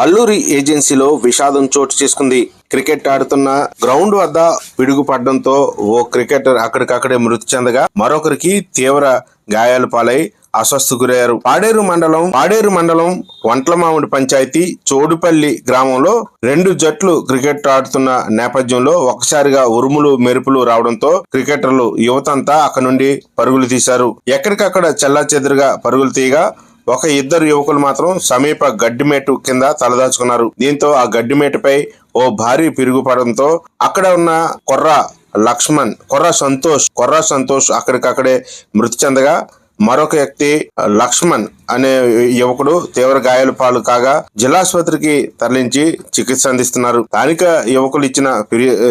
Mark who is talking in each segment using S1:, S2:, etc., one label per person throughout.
S1: అల్లూరి ఏజెన్సీలో విషాదం చోటు చేసుకుంది. క్రికెట్ ఆడుతున్న గ్రౌండ్ వద్ద పిడుగుపడడంతో ఓ క్రికెటర్ అక్కడికక్కడే మృతి చెందగా మరొకరికి తీవ్ర గాయాలు పాలై అస్వస్థ గురయ్యారు. పాడేరు మండలం పాడేరు మండలం వంట్లమామిడి పంచాయతీ చోడుపల్లి గ్రామంలో రెండు జట్లు క్రికెట్ ఆడుతున్న నేపథ్యంలో ఒకసారిగా ఉరుములు మెరుపులు రావడంతో క్రికెటర్లు యువతంతా అక్కడి నుండి పరుగులు తీశారు. ఎక్కడికక్కడ చెల్లా పరుగులు తీయగా ఒక ఇద్దరు యువకులు మాత్రం సమీప గడ్డిమేటు కింద తలదాచుకున్నారు. దీంతో ఆ గడ్డిమేటుపై ఓ భారీ పిరుగుపడంతో అక్కడ ఉన్న కొర్ర లక్ష్మణ్ కొర్ర సంతోష్ కొర్ర సంతోష్ అక్కడికక్కడే మృతి చెందగా మరొక వ్యక్తి లక్ష్మణ్ అనే యువకుడు తీవ్ర గాయాల పాలు కాగా జిల్లాసుపత్రికి తరలించి చికిత్స అందిస్తున్నారు. స్థానిక యువకులు ఇచ్చిన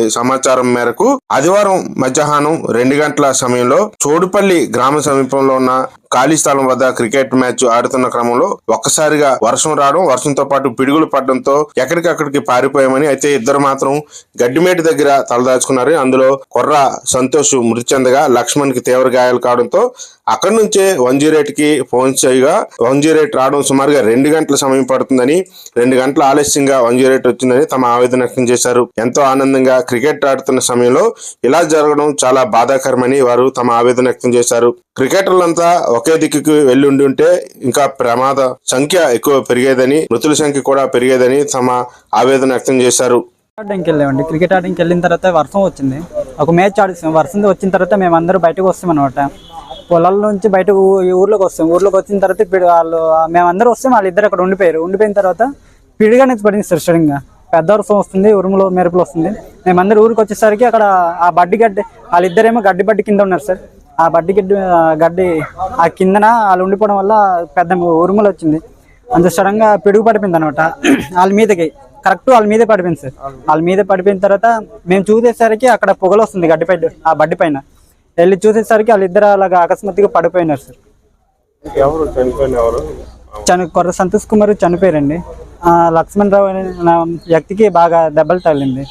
S1: సమాచారం మేరకు ఆదివారం మధ్యాహ్నం రెండు గంటల సమయంలో చోడుపల్లి గ్రామ సమీపంలో ఉన్న ఖాళీ స్థలం వద్ద క్రికెట్ మ్యాచ్ ఆడుతున్న క్రమంలో ఒక్కసారిగా వర్షం రావడం వర్షంతో పాటు పిడుగులు పడడంతో ఎక్కడికక్కడికి పారిపోయామని అయితే ఇద్దరు మాత్రం గడ్డిమేటి దగ్గర తలదాచుకున్నారు. అందులో కొర్ర సంతోష్ మృతి చెందగా లక్ష్మణ్కి తీవ్ర గాయాలు కావడంతో అక్కడి నుంచే వన్ జీరో ఎయిట్కి ఫోన్ చేయగా వన్ జీరో ఎయిట్ రావడం సుమారుగా రెండు గంటల సమయం పడుతుందని రెండు గంటల ఆలస్యంగా వన్ జీరో ఎయిట్ వచ్చిందని తమ ఆవేదన వ్యక్తం చేశారు. ఎంతో ఆనందంగా క్రికెట్ ఆడుతున్న సమయంలో ఇలా జరగడం చాలా బాధాకరమని వారు తమ ఆవేదన వ్యక్తం చేశారు. క్రికెటర్లంతా ఒకే దిక్కుకు వెళ్ళి ఉండి ఉంటే ఇంకా ప్రమాద సంఖ్య ఎక్కువ పెరిగేదని మృతుల సంఖ్య కూడా పెరిగేదని తమ ఆవేదన వ్యక్తం చేశారు.
S2: ఆడడానికి వెళ్ళామండి. క్రికెట్ ఆడడానికి వెళ్ళిన తర్వాత వర్షం వచ్చింది. ఒక మ్యాచ్ ఆడిస్తాం. వర్షం వచ్చిన తర్వాత మేము అందరూ బయటకు వస్తాం అనమాట పొలాల నుంచి బయటకు ఈ ఊర్లోకి వస్తాం. ఊర్లోకి వచ్చిన తర్వాత పిడి వాళ్ళు మేమందరూ వస్తాం వాళ్ళిద్దరు అక్కడ ఉండిపోయారు. ఉండిపోయిన తర్వాత పిడిగా నుంచి పడింది సార్ సడన్గా పెద్ద వర్షం వస్తుంది ఉరుములు మెరుపులు వస్తుంది. మేమందరూ ఊరికి వచ్చేసరికి అక్కడ ఆ బడ్డి గడ్డి వాళ్ళిద్దరేమో గడ్డి బడ్డి కింద ఉన్నారు సార్. ఆ బడ్డి గడ్డి గడ్డి ఆ కిందన వాళ్ళు ఉండిపోవడం వల్ల పెద్ద ఉరుములు వచ్చింది. అంత సడన్గా పిడుగు పడిపోయింది అనమాట వాళ్ళ మీదకి కరెక్ట్ వాళ్ళ మీదే పడిపోయింది సార్. వాళ్ళ మీద పడిపోయిన తర్వాత మేము చూసేసరికి అక్కడ పొగలు వస్తుంది గడ్డిపై ఆ బడ్డి పైన. వెళ్ళి చూసేసరికి వాళ్ళిద్దరు అలాగా అకస్మాత్తుగా పడిపోయినారు సార్.
S3: ఎవరు? చనిపోయిన ఎవరు?
S2: చని కొర్ర సంతోష్ కుమార్ చనిపోయారండి. ఆ, లక్ష్మణ్ రావు అనే వ్యక్తికి బాగా దెబ్బలు తగిలింది.